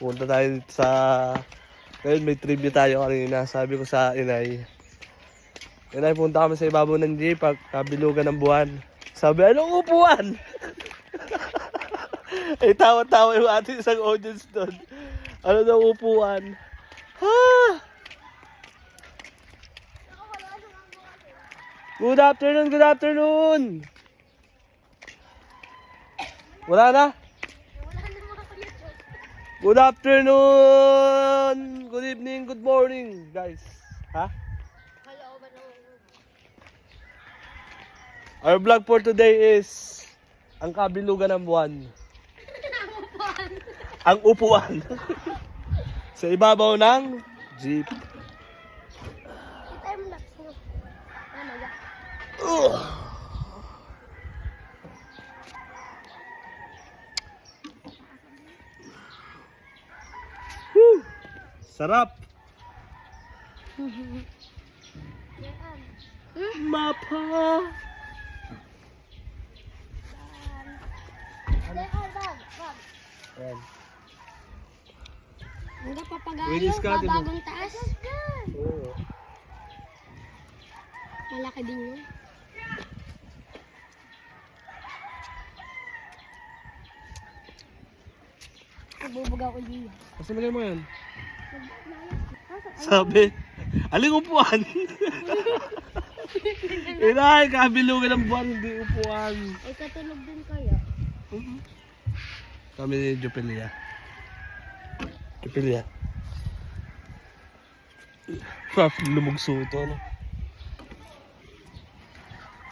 Punta tayo sa... Ngayon may trivia tayo kanina. Sabi ko sa inay. Inay, punta kami sa ibabaw ng jeep. Pag kabilugan ng buwan. Sabi, anong upuan? Ay, tawa-tawa yung ating isang audience doon. Ano daw upuan? Ha? Good afternoon, good afternoon! Wala na? Good afternoon! Good evening, good morning, guys. Ha? Our vlog for today is ang kabilugan ng buwan. ang upuan. Sa ibabaw ng jeep. Time Sarap! Mapa! Ayan. Hanggang papagayo, Wait, discard mo. babagong taas. Oo. Malaki din yun. Nabubuga ko din yan. Kasi mo yan. Sabi, aling upuan? Inay, kabilugan ng buwan, hindi upuan. Ay, katulog din kaya. Kami ni Jupelia. Jupelia. Pap, lumugso ito, ano?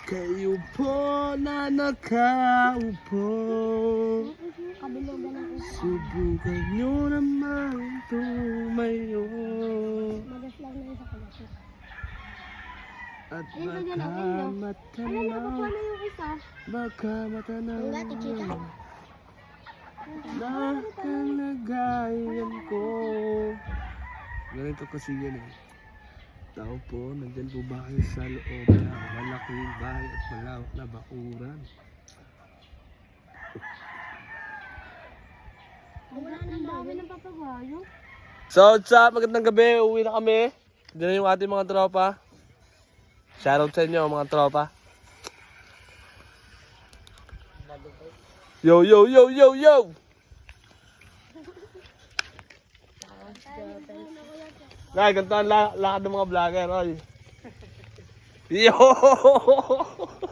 Kayo po na nakaupo. Subukan nyo naman tumayo na. At baka yung isa? Baka gati, chika. Nakalagayan ko Ganito kasi yan eh Tao po, nandyan po ba kayo sa loob ng malaking bahay at malawak na bakuran? Wala na dami ng papagayo. So, what's up? Magandang gabi. Uwi na kami. Diyan na yung ating mga tropa. Shoutout sa inyo, mga tropa. Yo, yo, yo, yo, yo! Ngay, ganito ang la lakad ng mga vlogger, oy. Yo!